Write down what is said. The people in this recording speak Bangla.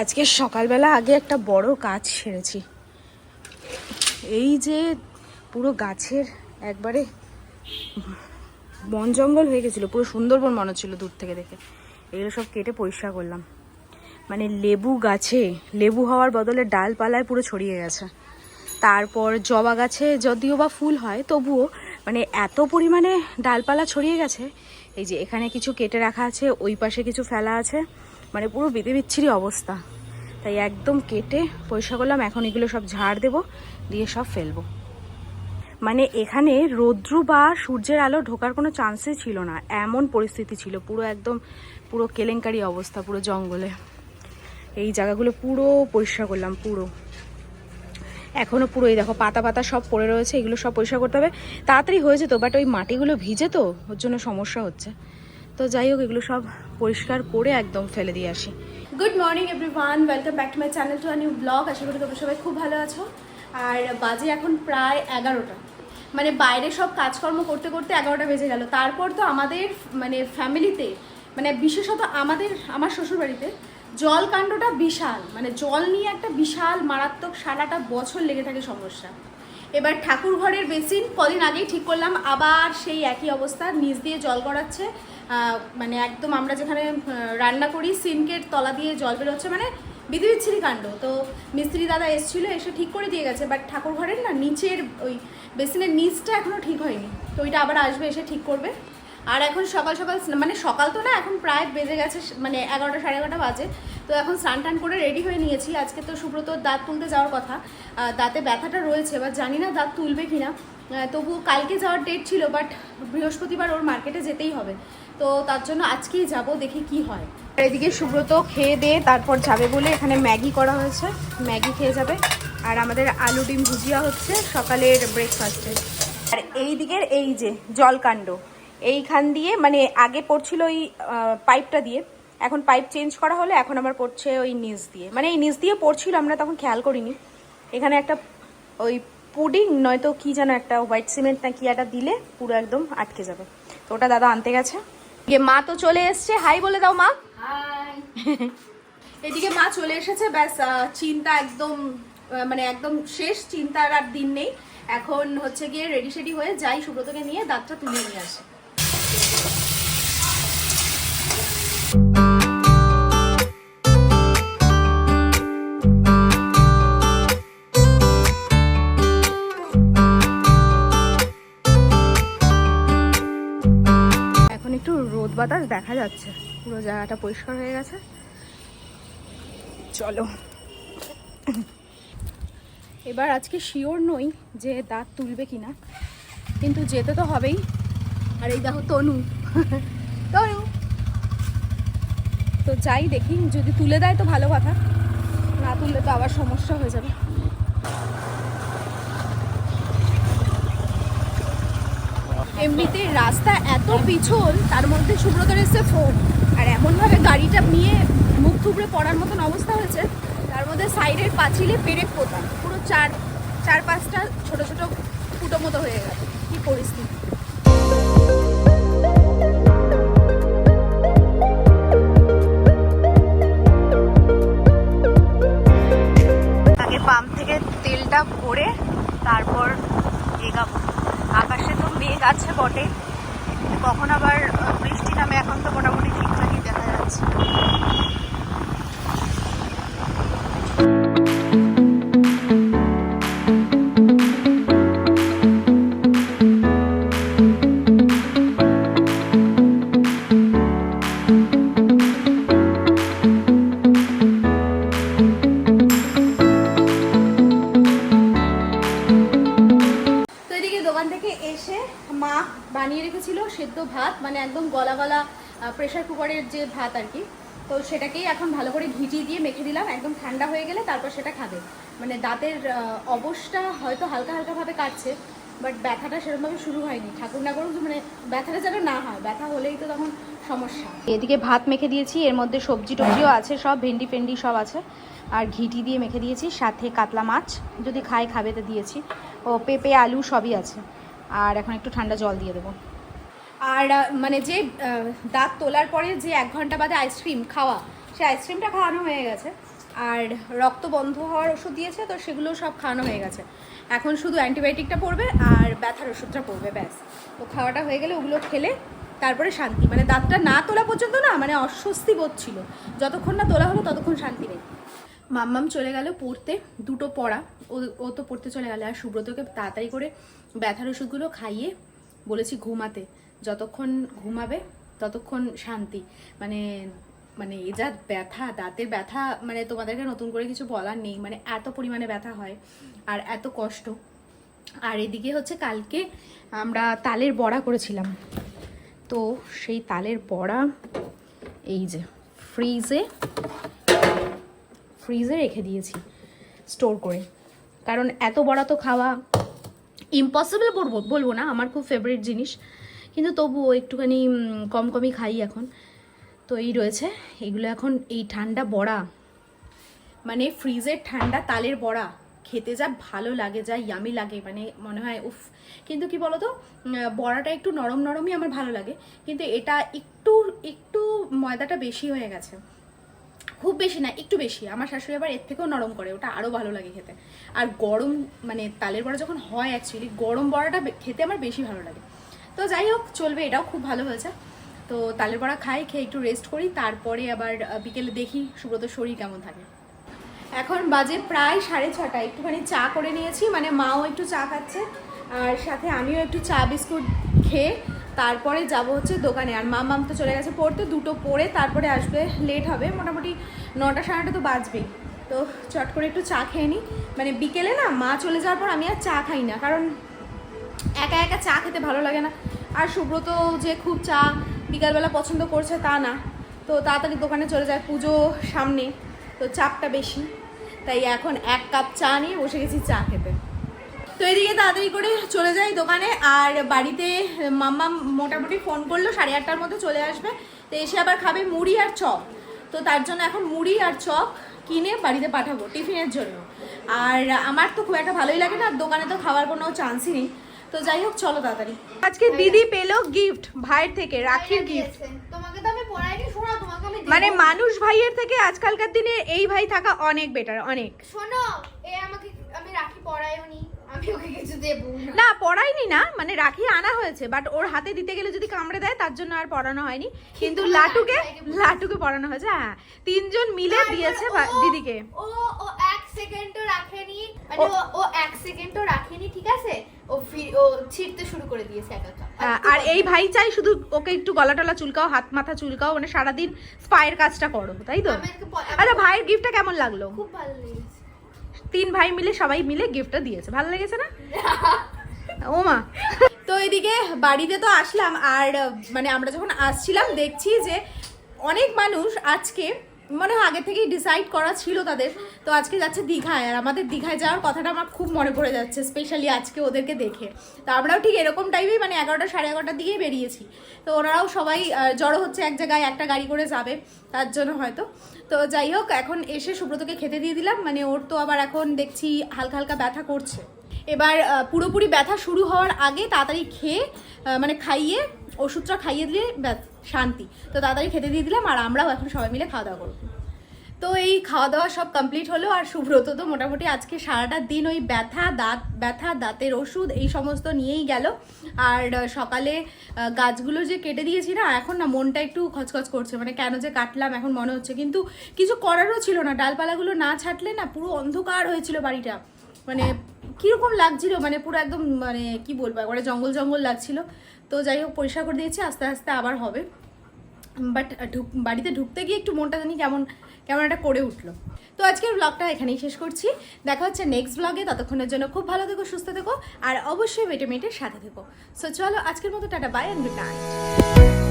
আজকে সকালবেলা আগে একটা বড় কাজ সেরেছি এই যে পুরো গাছের একবারে বন জঙ্গল হয়ে গেছিল, পুরো সুন্দরবন মনে হচ্ছিল দূর থেকে দেখে। এগুলো সব কেটে পরিষ্কার করলাম। মানে লেবু গাছে, লেবু হওয়ার বদলে ডালপালায় পুরো ছড়িয়ে গেছে। তারপর জবা গাছে যদিও বা ফুল হয়, তবুও মানে এত পরিমাণে ডালপালা ছড়িয়ে গেছে, এই যে এখানে কিছু কেটে রাখা আছে, ওই পাশে কিছু ফেলা আছে। মানে পুরো বেঁধে বিচ্ছিরি অবস্থা। তাই একদম কেটে পরিষ্কার করলাম এখন এগুলো সব ঝাড় দেবো, দিয়ে সব ফেলব। মানে এখানে রৌদ্রু বা সূর্যের আলো ঢোকার কোনো চান্সই ছিল না। এমন পরিস্থিতি ছিল, পুরো একদম পুরো কেলেঙ্কারি অবস্থা, পুরো জঙ্গলে। এই জায়গাগুলো পুরো পরিষ্কার করলাম, পুরো। এখনও পুরো এই দেখো, পাতা পাতা সব পড়ে রয়েছে, এগুলো সব পরিষ্কার করতে হবে। তাড়াতাড়ি হয়েছে তো বাট ওই মাটিগুলো ভিজে তো, ওর জন্য সমস্যা হচ্ছে। তো যাই হোক, এগুলো সব পরিষ্কার করে একদম ফেলে দিয়ে আসি। Good morning everyone welcome back to my channel to new vlog আশা করি তোমরা সবাই খুব ভালো আছো। আর বাজে এখন প্রায় এগারোটা। মানে বাইরে সব কাজকর্ম করতে করতে এগারোটা বেজে গেল। তারপর তো আমাদের মানে ফ্যামিলিতে মানে বিশেষত আমাদের, আমার শ্বশুরবাড়িতে জল কাণ্ডটা বিশাল। মানে জল নিয়ে একটা বিশাল মারাত্মক সারাটা বছর লেগে থাকে সমস্যা। এবার ঠাকুর ঘরের বেসিন কদিন আগেই ঠিক করলাম, আবার সেই একই অবস্থা, নিচ দিয়ে জল গড়াচ্ছে। মানে একদম আমরা যেখানে রান্না করি, সিনকের তলা দিয়ে জল বেরোচ্ছে মানে বিধি বিচ্ছিরি কাণ্ড। তো মিস্ত্রি দাদা এসেছিল, এসে ঠিক করে দিয়ে গেছে বাট ঠাকুর ঘরের না নিচের ওই বেসিনের নিচটা এখনও ঠিক হয়নি। তো ওইটা আবার আসবে, এসে ঠিক করবে। আর এখন সকাল সকাল মানে সকাল তো না, এখন প্রায় বেজে গেছে মানে এগারোটা সাড়ে এগারোটা বাজে। তো এখন স্নান টান করে রেডি হয়ে নিয়েছি। আজকে তো সুব্রতর দাঁত তুলতে যাওয়ার কথা। দাঁতে ব্যথাটা রয়েছে বা জানি না দাঁত তুলবে কি না তবুও কালকে যাওয়ার ডেট ছিল বাট বৃহস্পতিবার ওর মার্কেটে যেতেই হবে। তো তার জন্য আজকেই যাব, দেখি কি হয়। এদিকে সুব্রত খেয়ে দিয়ে তারপর যাবে বলে এখানে ম্যাগি করা হয়েছে। ম্যাগি খেয়ে যাবে। আর আমাদের আলু ডিম ভুজিয়া হচ্ছে সকালের ব্রেকফাস্টে আর এই দিকের এই যে জলকাণ্ড। এইখান দিয়ে মানে আগে পড়ছিল ওই পাইপটা দিয়ে। এখন পাইপ চেঞ্জ করা হলে এখন আমার পড়ছে ওই নিচ দিয়ে। মানে এই নিচ দিয়ে পড়ছিল আমরা তখন খেয়াল করিনি। এখানে একটা ওই পুডিং নয়তো কি যেন একটা হোয়াইট সিমেন্ট না কি একটা দিলে পুরো একদম আটকে যাবে। তো ওটা দাদা আনতে গেছে। গিয়ে মা তো চলে এসছে। হাই বলে দাও মা। এদিকে মা চলে এসেছে। ব্যাস চিন্তা একদম মানে একদম শেষ। চিন্তার আর দিন নেই। এখন হচ্ছে গিয়ে রেডি সেডি হয়ে যাই সুব্রতকে নিয়ে দাঁতটা তুলে নিয়ে আসে। একটু রোদ বাতাস দেখা যাচ্ছে। পুরো জায়গাটা পরিষ্কার হয়ে গেছে। চলো। এবার আজকে শিওর নই যে দাঁত তুলবে কিনা। কিন্তু যেতে তো হবেই। আর এই দেখো তনু। তনু। তো যাই দেখি, যদি তুলে দেয় তো ভালো কথা। না তুললে তো আবার সমস্যা হয়ে যাবে। এমনিতে রাস্তা এত পিছল, তার মধ্যে সুব্রতর এসে ফোন আর এমনভাবে গাড়িটা নিয়ে মুখ থুবড়ে পড়ার মতন অবস্থা হয়েছে, তার মধ্যে সাইডের পাঁচিলে পেরেক পোতা পুরো চার চার পাঁচটা ছোট ছোট ফুটো মতো হয়ে গেল। কি পরিস্থিতি। পাম্প থেকে তেলটা ভরে তারপর এগাবো। মেঘ আছে বটে। কখন আবার বৃষ্টি নামে এখন তো মোটামুটি ঠিকঠাকই দেখা যাচ্ছে। বানিয়ে রেখেছিল, সেদ্ধ ভাত মানে একদম গলা গলা প্রেশার কুকারের যে ভাত আর কি। তো সেটাকেই এখন ভালো করে ঘিটি দিয়ে মেখে দিলাম, একদম ঠান্ডা হয়ে গেলে তারপর সেটা খাবে। মানে দাঁতের অবস্থা হয়তো হালকা হালকাভাবে কাটছে বাট ব্যথাটা সেরকমভাবে শুরু হয়নি। ঠাকুর না করুক যে মানে ব্যথাটা যেন না হয়, ব্যথা হলেই তো তখন সমস্যা। এদিকে ভাত মেখে দিয়েছি, এর মধ্যে সবজি টবজিও আছে সব, ভেন্ডি ফেন্ডি সব আছে। আর ঘিটি দিয়ে মেখে দিয়েছি, সাথে কাতলা মাছ, যদি খায় খাবে তো দিয়েছি। ও পেঁপে, আলু সবই আছে। আর এখন একটু ঠান্ডা জল দিয়ে দেবো। আর মানে যে দাঁত তোলার পরে যে এক ঘণ্টা বাদে আইসক্রিম খাওয়া, সে আইসক্রিমটা খাওয়ানো হয়ে গেছে। আর রক্ত বন্ধ হওয়ার ওষুধ দিয়েছে, তো সেগুলো সব খাওয়ানো হয়ে গেছে। এখন শুধু অ্যান্টিবায়োটিকটা পড়বে আর ব্যথার ওষুধটা পড়বে, ব্যাস। তো খাওয়াটা হয়ে গেলে ওগুলো খেলে তারপরে শান্তি। মানে দাঁতটা না তোলা পর্যন্ত না মানে অস্বস্তি বোধ ছিল। যতক্ষণ না তোলা হলো ততক্ষণ শান্তি নেই। মাম্মাম চলে গেল পড়তে, দুটো পড়া। ও ও তো পড়তে চলে গেল। আর সুব্রতকে তাড়াতাড়ি করে ব্যথার ওষুধগুলো খাইয়ে বলেছি ঘুমাতে। যতক্ষণ ঘুমাবে, ততক্ষণ শান্তি। মানে মানে এ যা ব্যথা, দাঁতের ব্যথা মানে তোমাদেরকে নতুন করে কিছু বলার নেই। মানে এত পরিমাণে ব্যথা হয় আর এত কষ্ট। আর এদিকে হচ্ছে কালকে আমরা তালের বড়া করেছিলাম। তো সেই তালের বড়া এই যে ফ্রিজে ফ্রিজে রেখে দিয়েছি স্টোর করে। কারণ এত বড়া তো খাওয়া ইম্পসিবল বলব বলব না, আমার খুব ফেভারিট জিনিস। কিন্তু তবুও একটুখানি কম কমই খাই এখন। তো এই রয়েছে, এগুলো এখন এই ঠান্ডা বড়া। মানে ফ্রিজের ঠান্ডা তালের বড়া। খেতে যা ভালো লাগে, যা ইয়ামি লাগে মানে মনে হয়, উফ। কিন্তু কি বলতো বড়াটা একটু নরম নরমই আমার ভালো লাগে। কিন্তু এটা একটু একটু ময়দাটা বেশি হয়ে গেছে। খুব বেশি না, একটু বেশি। আমার শাশুড়ি আবার এর থেকেও নরম করে, ওটা আরও ভালো লাগে খেতে। আর গরম মানে তালের বড়া যখন হয় অ্যাকচুয়ালি গরম বড়াটা খেতে আমার বেশি ভালো লাগে। তো যাই হোক, চলবে, এটাও খুব ভালো হয়েছে। তো তালের বড়া খাই, খেয়ে একটু রেস্ট করি, তারপরে আবার বিকেলে দেখি, সুব্রত শরীর কেমন থাকে। এখন বাজে প্রায় সাড়ে ছটা, একটুখানি চা করে নিয়েছি মানে মাও একটু চা খাচ্ছে, আর সাথে আমিও একটু চা, বিস্কুট খেয়ে তারপরে যাব হচ্ছে দোকানে। আর মা মাম তো চলে গেছে পড়তে, দুটো পড়ে তারপরে আসবে লেট হবে, মোটামুটি নটা সাড়ে তো বাজবেই। তো চট করে একটু চা খেয়ে নিই মানে বিকেলে না মা চলে যাওয়ার পর আমি আর চা খাই না, কারণ একা একা চা খেতে ভালো লাগে না। আর সুব্রত যে খুব চা বিকালবেলা পছন্দ করছে তা না। তো তাড়াতাড়ি দোকানে চলে যায় পুজো সামনে, তো চাপটা বেশি। তাই এখন এক কাপ চা নিয়ে বসে গেছি চা খেতে। তো এদিকে তাড়াতাড়ি করে চলে যাই দোকানে, আর বাড়িতে মাম্মা মোটামুটি ফোন করল, সাড়ে আটটার মধ্যে চলে আসবে। তো এসে আবার খাবে মুড়ি আর চপ। তো তার জন্য এখন মুড়ি আর চপ কিনে বাড়িতে পাঠাবো টিফিনের জন্য। আর আমার তো খুব একটা ভালোই লাগে না আর দোকানে তো খাওয়ার কোনো চান্সই নেই। তো যাই হোক চলো তাড়াতাড়ি। আজকে দিদি পেল গিফট ভাইয়ের থেকে রাখির গিফট মানে মানুষ ভাইয়ের থেকে আজকালকার দিনে এই ভাই থাকা অনেক বেটার অনেক। শোনো এ আমাকে আমি রাখি দেবো না। না। পড়াইনি না মানে রাখি আনা হয়েছে বাট ওর হাতে দিতে গেলে যদি কামড়ে দেয় তার জন্য আর পড়ানো হয়নি। কিন্তু লাটুকে লাটুকে পড়ানো হয়েছে হ্যাঁ তিনজন মিলে দিয়েছে দিদিকে। ও ও এক সেকেন্ডও রাখেনি মানে ও ও এক সেকেন্ডও রাখেনি ঠিক আছে? ও ও ছিড়তে শুরু করে দিয়েছে একা একা হ্যাঁ, আর এই ভাই চাই শুধু ওকে একটু গলা টলা চুলকাও হাত মাথা চুলকাও মানে সারাদিন স্পায়ের কাজটা করো তাই তো? আচ্ছা ভাইয়ের গিফটটা কেমন লাগল? খুব ভালো লেগেছে। তিন ভাই মিলে, সবাই মিলে গিফটটা দিয়েছে। ভালো লেগেছে না? ও মা। তো এদিকে বাড়িতে তো আসলাম, আর মানে আমরা যখন আসছিলাম, দেখছি যে অনেক মানুষ আজকে মনে আগে থেকেই ডিসাইড করা ছিল তাদের। তো আজকে যাচ্ছে দীঘায়, আর আমাদের দীঘায় যাওয়ার কথাটা আমার খুব মনে পড়ে যাচ্ছে স্পেশালি আজকে ওদেরকে দেখে। তো আমরাও ঠিক এরকম টাইমেই মানে এগারোটা সাড়ে এগারোটার দিকেই বেরিয়েছি। তো ওনারাও সবাই জড়ো হচ্ছে এক জায়গায় একটা গাড়ি করে যাবে, তার জন্য হয়তো। তো যাই হোক, এখন এসে সুব্রতকে খেতে দিয়ে দিলাম মানে ওর তো আবার এখন দেখছি হালকা হালকা ব্যথা করছে। এবার পুরোপুরি ব্যথা শুরু হওয়ার আগে তাড়াতাড়ি খেয়ে মানে খাইয়ে, ওষুধটা খাইয়ে দিলে ব্যাস। শান্তি। তো তাড়াতাড়ি খেতে দিয়ে দিলাম আর আমরাও এখন সবাই মিলে খাওয়া দাওয়া করব। তো এই খাওয়া দাওয়া সব কমপ্লিট হলো আর সুব্রত তো মোটামুটি আজকে সারাটা দিন ওই ব্যথা, দাঁত ব্যথা, দাঁতের ওষুধ এই সমস্ত নিয়েই গেল। আর সকালে গাছগুলো যে কেটে দিয়েছি না, এখন না মনটা একটু খচখচ করছে। মানে কেন যে কাটলাম এখন মনে হচ্ছে। কিন্তু কিছু করারও ছিল না। ডালপালাগুলো না ছাটলে না পুরো অন্ধকার হয়েছিল বাড়িটা। মানে কীরকম লাগছিল? মানে পুরো একদম মানে কি বলব, একবারে জঙ্গল জঙ্গল লাগছিল। তো যাই হোক, পরিষ্কার করে দিয়েছি, আস্তে আস্তে আবার হবে। বাট ঢুক, বাড়িতে ঢুকতে গিয়ে একটু মনটা জানি কেমন কেমন একটা করে উঠল। তো আজকের ব্লগটা এখানেই শেষ করছি। দেখা হচ্ছে নেক্সট ব্লগে ততক্ষণের জন্য খুব ভালো থেকো, সুস্থ থেকো, আর অবশ্যই মেটে মেটের সাথে থেকো। সো চলো আজকের মতো, tata bye and good night